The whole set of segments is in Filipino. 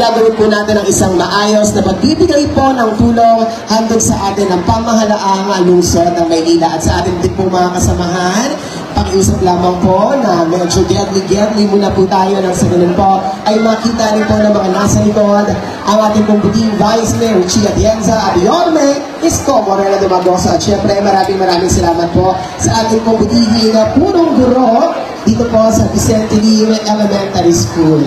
gagawin po natin ang isang maayos na pagbibigay po ng tulong handog sa atin ng pamahalaang lungsod ng Maynila at sa atin din po mga kasamahan. Pakiusap lamang po na medyo gedli-gedli muna po tayo nang sa ganun po ay makita rin po ng mga nasa likod ang ating pong buting Vice Mayor Chia Atienza at Yorme Isko Morena de Magosa. At syempre maraming maraming salamat po sa ating pong butihin na purong guro dito po sa Vicente Lim Elementary School.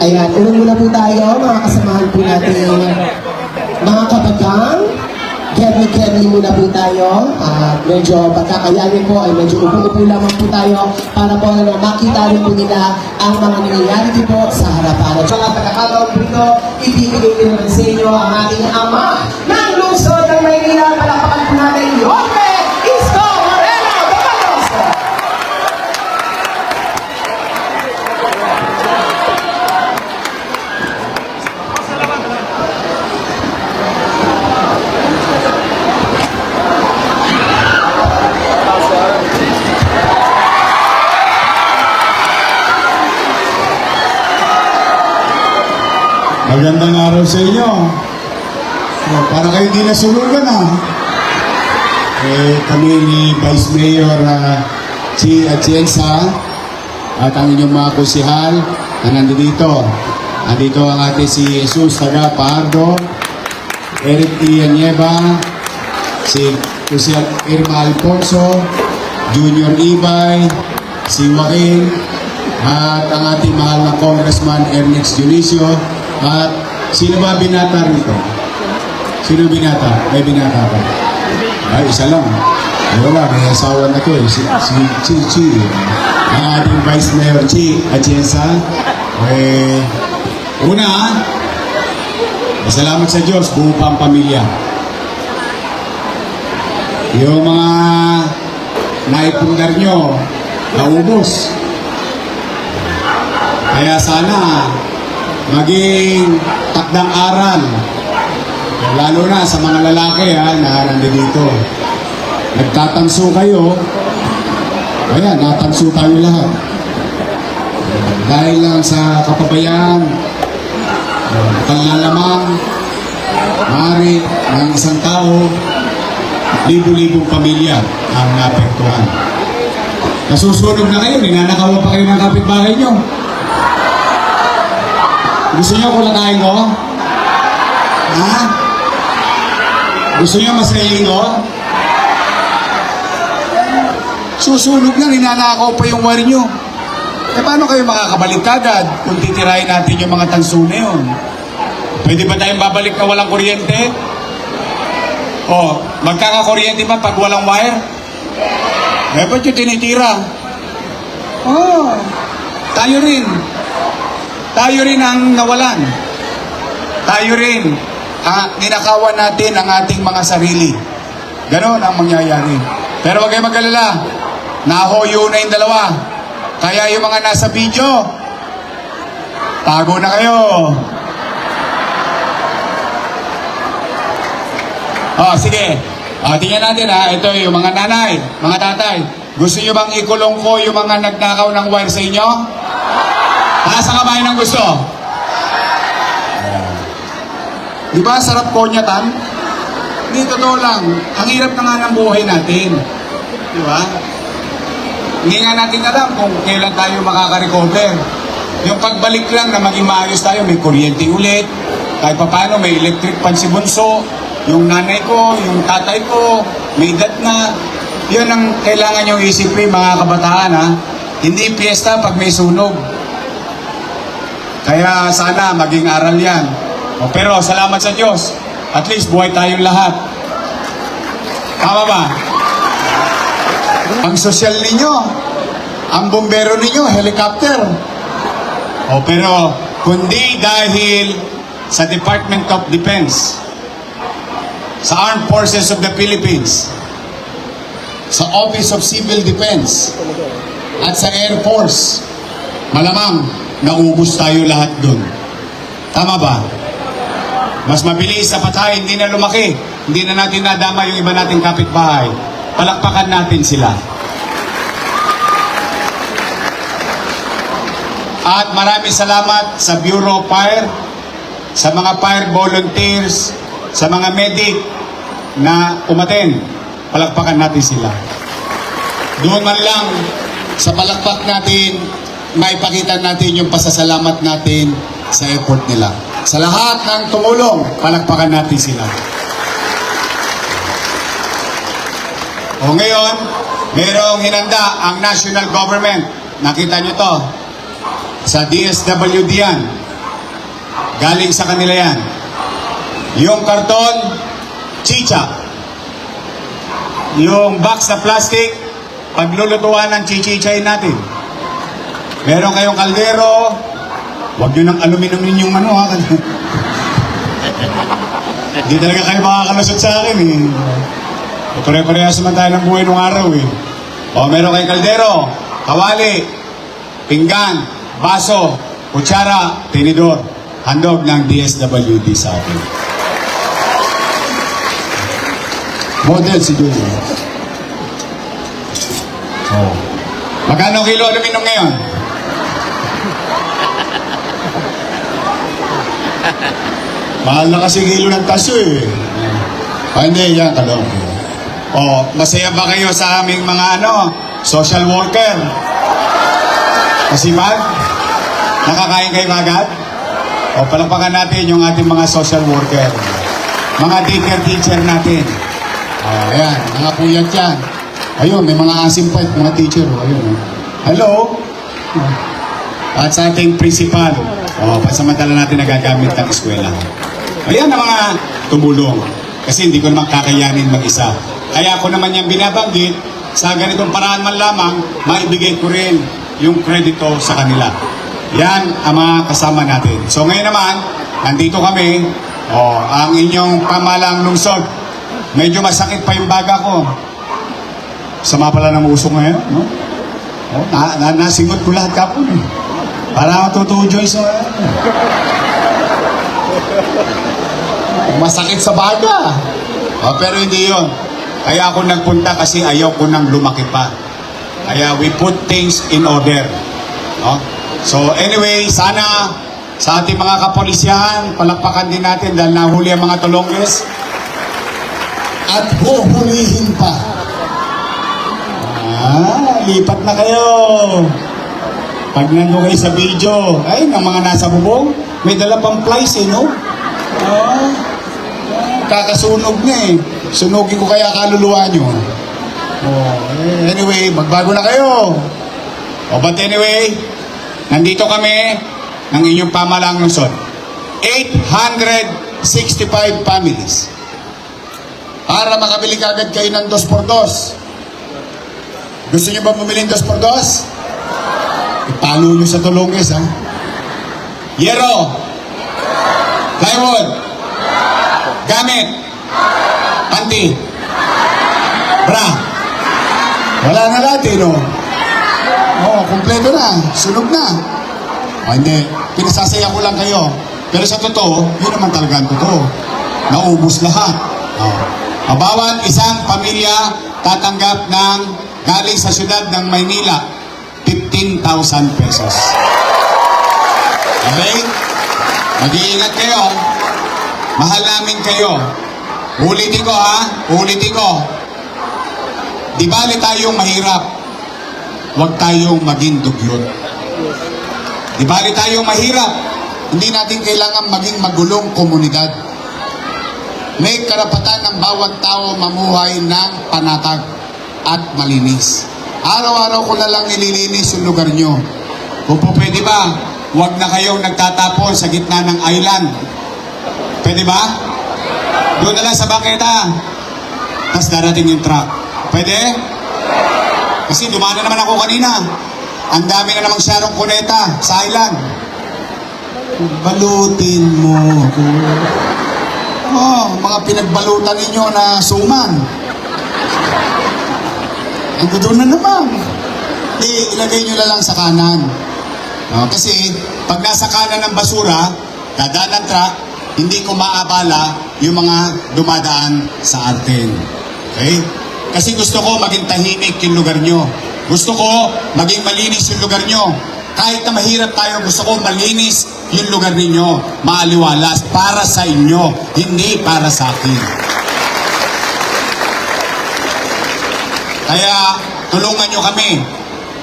Ayan, unang muna po tayo, mga kasamahan po natin, mga kabagang, Gedli-gedli muna po tayo. At medyo pagkakayanin po ay medyo upo-upo lamang po tayo para po na makita rin po nila ang mga nangyayari po sa harapan. At sa mga pagkakataon po ito, ibibigay ko naman sa inyo ang ating ama ng lungsod ng Maynila. Palakpakan po natin, Yorme Isko Moreno Bagalos! Magandang araw sa inyo. Para kayo di nasulugan ah. Eh, kami ni Vice Mayor uh, si Atienza at ang inyong mga kusihal na nandito. Nandito ang ate si Jesus Taga Pardo, Eric Ianyeba, si Kusihal Irma Alfonso, Junior Ibay, si Joaquin, at ang ating mahal na Congressman Ernest Dionisio, at sino ba binata rito? Sino binata? May binata ba? Ay, isa lang. Wala, may asawa na to eh. Si, si Chi Chi. Ang ating Vice Mayor Chi Atienza. Eh, una, Salamat sa Diyos, buo pa ang pamilya. Yung mga naipundar nyo, naubos. Kaya sana maging takdang aral. Lalo na sa mga lalaki ha, na nandito. Nagtatanso kayo, ayan, natanso tayo lahat. Dahil lang sa kapabayaan, panlalamang, mari ng isang tao, libo-libong pamilya ang naapektuhan. Nasusunog na kayo, ninanakawa pa kayo ng kapitbahay nyo. Gusto nyo kulakain ko? Ha? Gusto nyo masayin ko? Susunog na, ninanakaw pa yung wari nyo. Eh paano kayo makakabalik kagad kung titirahin natin yung mga tanso yun? Pwede ba tayong babalik na walang kuryente? O, magkakakuryente ba pag walang wire? Eh, ba't yung tinitira? Oh, tayo rin. Tayo rin ang nawalan. Tayo rin. Ah, ninakawan natin ang ating mga sarili. Ganon ang mangyayari. Pero wag kayo mag-alala. Nahoyo na yung dalawa. Kaya yung mga nasa video, tago na kayo. Oh, sige. Oh, tingnan natin ha. Ito yung mga nanay, mga tatay. Gusto nyo bang ikulong ko yung mga nagnakaw ng wire sa inyo? Taas ang kamay ng gusto. Di ba sarap konyatan? Hindi, totoo lang. Ang hirap na nga ng buhay natin. Di ba? Hindi nga natin alam kung kailan tayo makaka-recover. Yung pagbalik lang na maging maayos tayo, may kuryente ulit, kahit pa paano may electric pan si Bunso, yung nanay ko, yung tatay ko, may edad na. Yun ang kailangan yung isipin mga kabataan ha. Hindi piyesta pag may sunog. Kaya sana maging aral yan. O, pero salamat sa Diyos. At least buhay tayong lahat. Tama ba? Ang sosyal ninyo, ang bombero ninyo, helicopter. O pero, kundi dahil sa Department of Defense, sa Armed Forces of the Philippines, sa Office of Civil Defense, at sa Air Force, malamang naubos tayo lahat dun. Tama ba? Mas mabilis sa patay, hindi na lumaki. Hindi na natin nadama yung iba nating kapitbahay. Palakpakan natin sila. At maraming salamat sa Bureau of Fire, sa mga fire volunteers, sa mga medic na umaten. Palakpakan natin sila. Doon man lang sa palakpak natin, maipakita natin yung pasasalamat natin sa effort nila. Sa lahat ng tumulong, palakpakan natin sila. O ngayon, merong hinanda ang national government. Nakita nyo to. Sa DSWD yan. Galing sa kanila yan. Yung karton, chicha. Yung box na plastic, paglulutuan ng chichichay natin. Meron kayong kaldero, huwag nyo ng aluminum yung ano ha. Hindi talaga kayo makakalusot sa akin eh. Pare-parehas naman tayo ng buhay nung araw eh. O meron kayong kaldero, kawali, pinggan, baso, kutsara, tinidor. Handog ng DSWD sa atin. Model si Julie. Oh. Magkano kilo aluminum ngayon? Mahal na kasi kilo ng taso eh. Ah, hindi, yan, talong. Oh, masaya ba kayo sa aming mga ano, social worker? Masipag? Nakakain kayo agad? O, palakpakan natin yung ating mga social worker. Mga daycare teacher natin. Oh, ayan, mga puyat yan. Ayun, may mga asim mga teacher. Ayun. Hello? At sa ating principal, oh, pansamantala natin nagagamit ng eskwela. Ayan ang mga tumulong. Kasi hindi ko naman kakayanin mag-isa. Kaya ako naman yung binabanggit, sa ganitong paraan man lamang, maibigay ko rin yung kredito sa kanila. Yan ang mga kasama natin. So ngayon naman, nandito kami, oh, ang inyong pamalang lungsod. Medyo masakit pa yung baga ko. Sama pala ng uso ngayon, no? Oh, na, na, nasingot ko lahat kapon eh. Para ako totoo Joyce. eh. Masakit sa baga. Oh, pero hindi yon. Kaya ako nagpunta kasi ayaw ko nang lumaki pa. Kaya we put things in order. No? So anyway, sana sa ating mga kapolisyahan, palakpakan din natin dahil nahuli ang mga tulongges. At huhulihin pa. Ah, lipat na kayo. Pag nando kayo sa video, ay, ng mga nasa bubong, may dala pang flies eh, no? Oh, kakasunog niya eh. Sunugin ko kaya kaluluwa nyo. Oh, eh, anyway, magbago na kayo. Oh, but anyway, nandito kami ng inyong pamalang lungsod. 865 families. Para makabili kagad kayo ng 2x2. Gusto nyo ba bumili ng 2x2? Talo nyo sa Tolonges, ha? Yero. Plywood. Gamit. Panty. Bra. Wala na Latino. Eh, Oo, oh, kompleto na. Sunog na. O, oh, hindi. Pinasasaya ko lang kayo. Pero sa totoo, yun naman talaga ang totoo. Naubos lahat. Oh. Bawat isang pamilya tatanggap ng galing sa siyudad ng Maynila 15,000 pesos. Okay? Mag-iingat kayo. Mahal namin kayo. Ulitin ko ha, ulitin ko. Di bali tayong mahirap. Huwag tayong maging dugyot. Di bali tayong mahirap. Hindi natin kailangan maging magulong komunidad. May karapatan ng bawat tao mamuhay ng panatag at malinis. Araw-araw ko na lang nililinis yung lugar nyo. Kung pwede ba, huwag na kayong nagtatapon sa gitna ng island. Pwede ba? Doon na lang sa baketa. Tapos darating yung truck. Pwede? Kasi dumana naman ako kanina. Ang dami na namang syarong kuneta sa island. Balutin mo ako. Oh, mga pinagbalutan ninyo na suman. Ang doon na naman. Di, ilagay nyo na lang sa kanan. Oh, kasi, pag nasa kanan ng basura, dadaan ng truck, hindi ko maabala yung mga dumadaan sa atin. Okay? Kasi gusto ko maging tahimik yung lugar nyo. Gusto ko maging malinis yung lugar nyo. kahit na mahirap tayo, gusto ko malinis yung lugar ninyo, maaliwalas, para sa inyo, hindi para sa akin. Kaya tulungan nyo kami.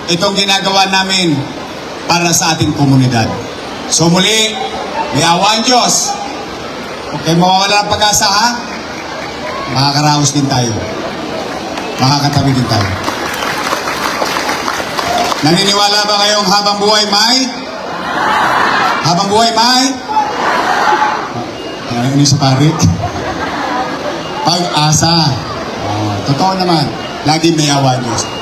Itong ginagawa namin para sa ating komunidad. So muli, may awa ang Diyos. Kayo mawawala ng pag-asa ha. Makakaraos din tayo. Makakatabi din tayo. Naniniwala ba kayong habang buhay may? Habang buhay may? Ano sa parit? Pag-asa. Oh, totoo naman. Lagi may awa ang Diyos.